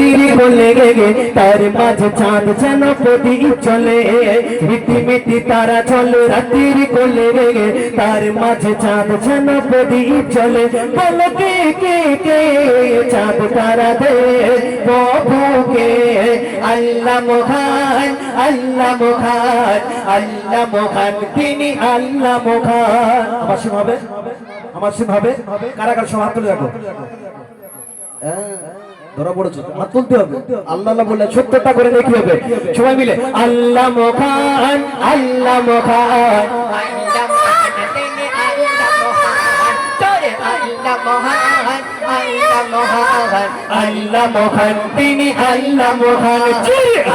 রাত্রি বলে গে তার মাঝে চাঁদ যেন প্রদীপ চলে। মিটি মিটি তারা চলে রাত্রি কোলে গে তার মাঝে চাঁদ যেন প্রদীপ চলে। বলো কে কে কে চাঁদ তারা দে? প্রভুকে আল্লাহ মহান আল্লাহ মহান আল্লাহ মহান তিনি আল্লাহ মহান। আমার সিম হবে? আমার সিম হবে? কারা কারা সব হাত তুলে হ্যাঁ, ধরা পড়েছো হাত তুলতে হবে। আল্লাহ আল্লাহ বললে সত্তরটা করে দেখি হবে। সবাই মিলে, আল্লাহ মোখান আল্লাহ মখান আল্লাহ মহান তিনি আল্লাহ মহান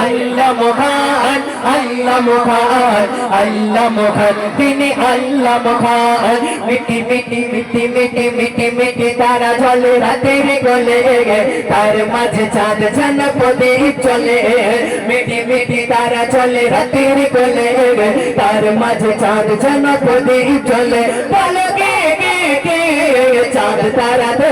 আল্লাহ মহান আল্লাহ মহান আল্লাহ মহান তিনি আল্লাহ মহান মিটি মিটি মিটি মিটি মিটি মিটি তারা চলে রাতের গলে তার মাঝে চাঁদ যেন প্রদীপ চলে মিটি মিটি তারা চলে রাতের গলে তার মাঝে চাঁদ যেন প্রদীপ চলে চাঁদ তারা দে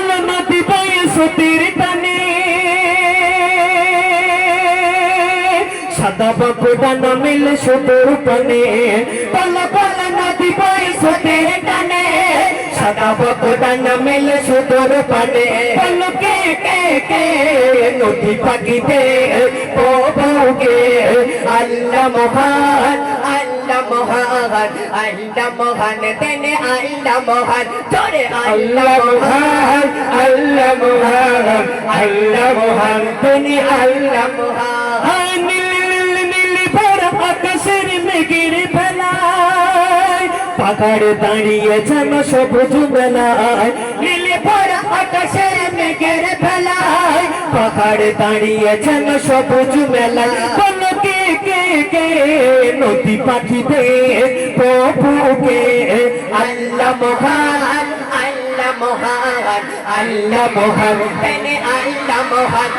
সতীর টানে। সাদা বাপুডা না মিলে সুতোর পানে পালা পালা নদী পায়ে সতীর টানে। সাদা বাপুডা না মিলে সুতোর পানে কে কে কে, নদী পাখিতে। প্রভুকে আল্লাহ মহান আল্লাহ মহান। আল্লাহ মহান তেনে আল্লাহ মহান তোরে আল্লাহ মহান। আল্লাহ মহান আল্লাহ মহান তেনে আল্লাহ মহান। নীল নীল ভরা আকাশের মেঘের ফেলায় পাকাড় দাঁড়িয়ে যেন সবুজ বেলায় নীল ভরা আকাশের মেঘের দাঁড়িয়ে যেন সবুজ মেলায় বলো কে কে কে নদী পাখিতে প্রভুকে আল্লাহ মহান আল্লাহ মহান আল্লাহ মহান। আল্লাহ মহান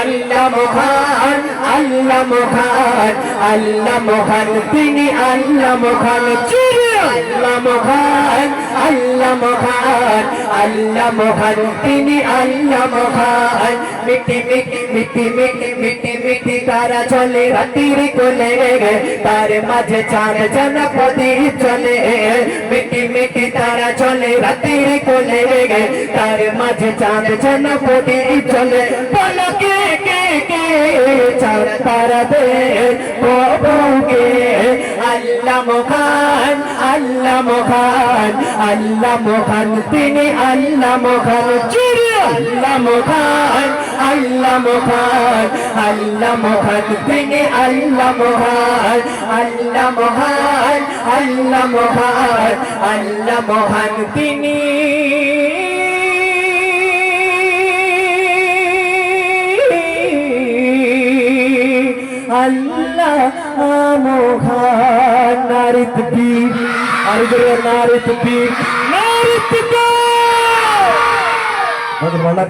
আল্লাহ মহান আল্লাহ মহান আল্লাহ মহান। তিনি আল্লাহ মহান। চিরে আল্লাহ মহান আল্লাহ মহান আল্লাহ মহান তিনি আল্লাহ মহান মিটি মিটি মিটি মিটি মিটি মিটি তারা চলে, রাতির কোলে তার মাঝে যেন প্রদীপ চলে। মিটি মিটি তারা চলে, রাতির কোলে তার মাঝে যেন প্রদীপ চলে। বলো দে প্রভুকে আল্লাহ মহান আল্লাহ মহান আল্লাহ মহান তিনি আল্লাহ চিরে আল্লাহ মহান আল্লাহ মহান আল্লাহ মহান তিনি আল্লাহ মহান আল্লাহ মহান আল্লাহ মহান আল্লাহ মহান তিনি मोहन नारित पीर अरे नारित पीर नारित का मतलब मना